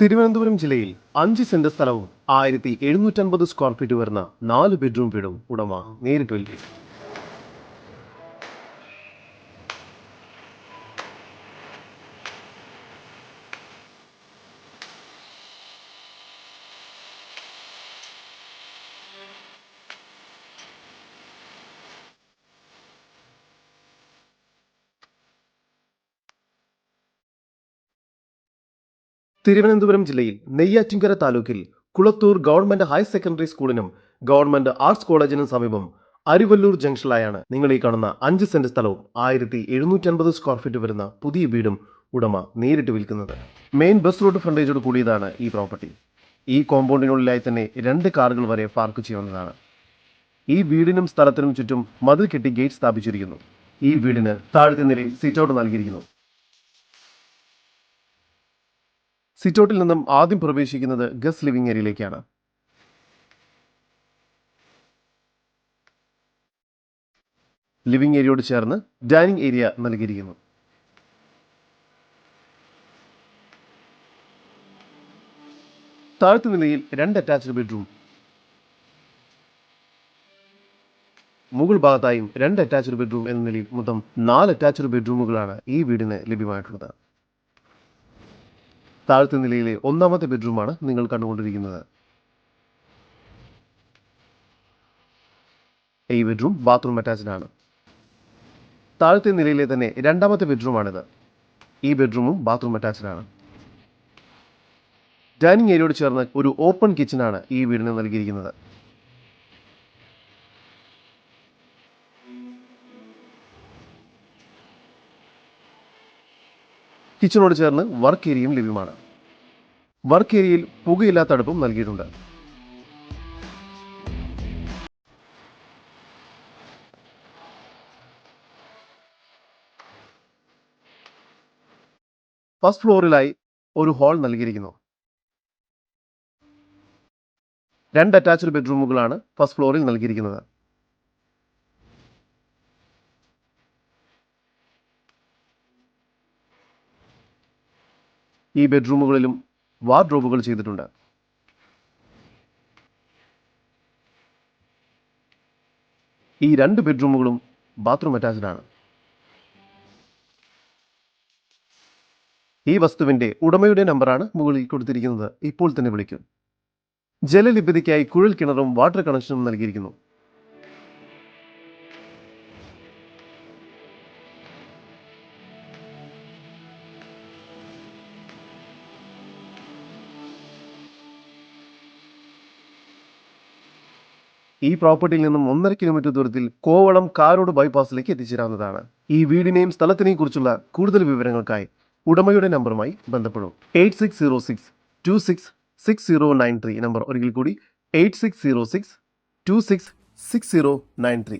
തിരുവനന്തപുരം ജില്ലയിൽ അഞ്ച് സെന്റ് സ്ഥലവും ആയിരത്തി എഴുന്നൂറ്റൻപത് സ്ക്വയർ ഫീറ്റ് വരുന്ന നാല് ബെഡ്റൂം വീടും ഉടമ നേരിട്ട് വിൽക്കും തിരുവനന്തപുരം ജില്ലയിൽ നെയ്യാറ്റിൻകര താലൂക്കിൽ കുളത്തൂർ ഗവൺമെന്റ് ഹയർ സെക്കൻഡറി സ്കൂളിനും ഗവൺമെന്റ് ആർട്സ് കോളേജിനും സമീപം അരിവല്ലൂർ ജംഗ്ഷനിലായാണ് നിങ്ങൾ ഈ കാണുന്ന അഞ്ച് സെന്റ് സ്ഥലവും ആയിരത്തി എഴുന്നൂറ്റൻപത് സ്ക്വയർ ഫീറ്റ് വരുന്ന പുതിയ വീടും ഉടമ നേരിട്ട് വിൽക്കുന്നത്. മെയിൻ ബസ് റോഡ് ഫ്രണ്ടേജോട് കൂടിയതാണ് ഈ പ്രോപ്പർട്ടി. ഈ കോമ്പൗണ്ടിനുള്ളിലായി തന്നെ രണ്ട് കാറുകൾ വരെ പാർക്ക് ചെയ്യുന്നതാണ് ഈ വീടിനും സ്ഥലത്തിനും ചുറ്റും മതിൽ കെട്ടി ഗേറ്റ് സ്ഥാപിച്ചിരിക്കുന്നു. ഈ വീടിന് താഴത്തെ നിലയിൽ സിറ്റ് ഔട്ട് നൽകിയിരിക്കുന്നു. സിറ്റൗട്ടിൽ നിന്നും ആദ്യം പ്രവേശിക്കുന്നത് ഗസ് ലിവിംഗ് ഏരിയയിലേക്കാണ്. ലിവിംഗ് ഏരിയയോട് ചേർന്ന് ഡൈനിങ് ഏരിയ നൽകിയിരിക്കുന്നു. താഴത്തെ നിലയിൽ രണ്ട് അറ്റാച്ച്ഡ് ബെഡ്റൂം. മുകൾ ഭാഗത്തായും രണ്ട് അറ്റാച്ച്ഡ് ബെഡ്റൂം എന്ന നിലയിൽ മൊത്തം നാല് അറ്റാച്ച്ഡ് ബെഡ്റൂമുകളാണ് ഈ വീടിന് ലഭ്യമായിട്ടുള്ളത്. താഴത്തെ നിലയിലെ ഒന്നാമത്തെ ബെഡ്റൂമാണ് നിങ്ങൾ കണ്ടുകൊണ്ടിരിക്കുന്നത്. ഈ ബെഡ്റൂം ബാത്റൂം അറ്റാച്ച്ഡ് ആണ്. താഴത്തെ നിലയിലെ തന്നെ രണ്ടാമത്തെ ബെഡ്റൂമാണിത്. ഈ ബെഡ്റൂമും ബാത്റൂം അറ്റാച്ച്ഡ് ആണ്. ഡൈനിങ് ഏരിയയോട് ചേർന്ന് ഒരു ഓപ്പൺ കിച്ചണാണ് ഈ വീടിന് നൽകിയിരിക്കുന്നത്. കിച്ചണോട് ചേർന്ന് വർക്ക് ഏരിയയും ലഭ്യമാണ്. വർക്ക് ഏരിയയിൽ പുകയില്ലാത്ത അടുപ്പും നൽകിയിട്ടുണ്ട്. ഫസ്റ്റ് ഫ്ലോറിലായി ഒരു ഹാൾ നൽകിയിരിക്കുന്നു. രണ്ട് അറ്റാച്ച്ഡ് ബെഡ്റൂമുകളാണ് ഫസ്റ്റ് ഫ്ലോറിൽ നൽകിയിരിക്കുന്നത്. ഈ ബെഡ്റൂമുകളിലും വാർഡ്രോബുകൾ ചെയ്തിട്ടുണ്ട്. ഈ രണ്ട് ബെഡ്റൂമുകളും ബാത്റൂം അറ്റാച്ച്ഡ് ആണ്. ഈ വസ്തുവിന്റെ ഉടമയുടെ നമ്പറാണ് മുകളിൽ കൊടുത്തിരിക്കുന്നത്. ഇപ്പോൾ തന്നെ വിളിക്കും. ജലലഭ്യതയ്ക്കായി കുഴൽ കിണറും വാട്ടർ കണക്ഷനും നൽകിയിരിക്കുന്നു. ഈ പ്രോപ്പർട്ടിയിൽ നിന്നും ഒന്നര കിലോമീറ്റർ ദൂരത്തിൽ കോവളം കാരോട് ബൈപ്പാസിലേക്ക് എത്തിച്ചേരാവുന്നതാണ്. ഈ വീടിനെയും സ്ഥലത്തിനെയും കുറിച്ചുള്ള കൂടുതൽ വിവരങ്ങൾക്കായി ഉടമയുടെ നമ്പറുമായി ബന്ധപ്പെടും. Eight six zero six two six six zero nine three number ഒരിക്കൽ കൂടി. Eight six zero six two six six zero nine three